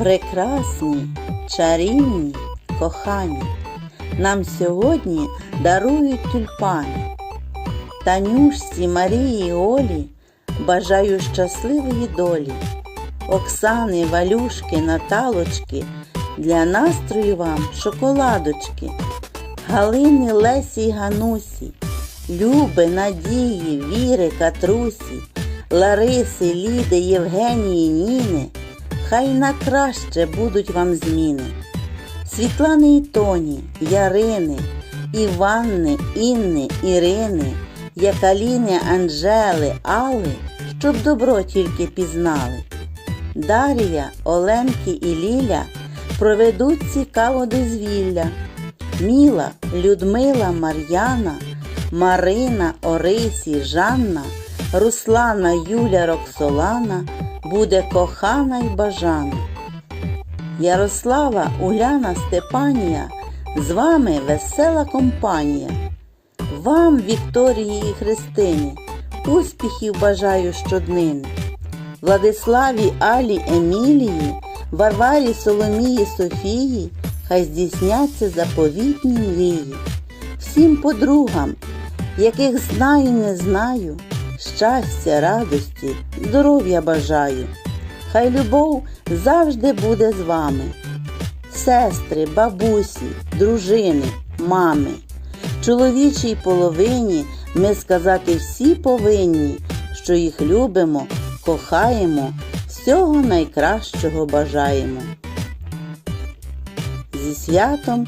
Прекрасні, чарівні, кохані, нам сьогодні дарують тюльпани. Танюшці, Марії, Олі бажаю щасливої долі. Оксани, Валюшки, Наталочки, для настрою вам шоколадочки. Галини, Лесі й Ганусі, Люби, Надії, Віри, Катрусі, Лариси, Ліди, Євгенії, Ніни, хай на краще будуть вам зміни. Світлани і Тоні, Ярини, Іванни, Інни, Ірини, Якаліни, Анжели, Алли, щоб добро тільки пізнали. Дарія, Оленки і Ліля проведуть цікаво дозвілля. Міла, Людмила, Мар'яна, Марина, Орисі, Жанна, Руслана, Юля, Роксолана буде кохана й бажана. Ярослава, Уляна, Степанія, з вами весела компанія. Вам, Вікторії і Христині, успіхів бажаю щоднини. Владиславі, Алі, Емілії, Варварі, Соломії, Софії, хай здійсняться заповітні мрії. Всім подругам, яких знаю, не знаю, щастя, радості, здоров'я бажаю. Хай любов завжди буде з вами. Сестри, бабусі, дружини, мами. Чоловічій половині ми сказати всі повинні, що їх любимо, кохаємо, всього найкращого бажаємо. Зі святом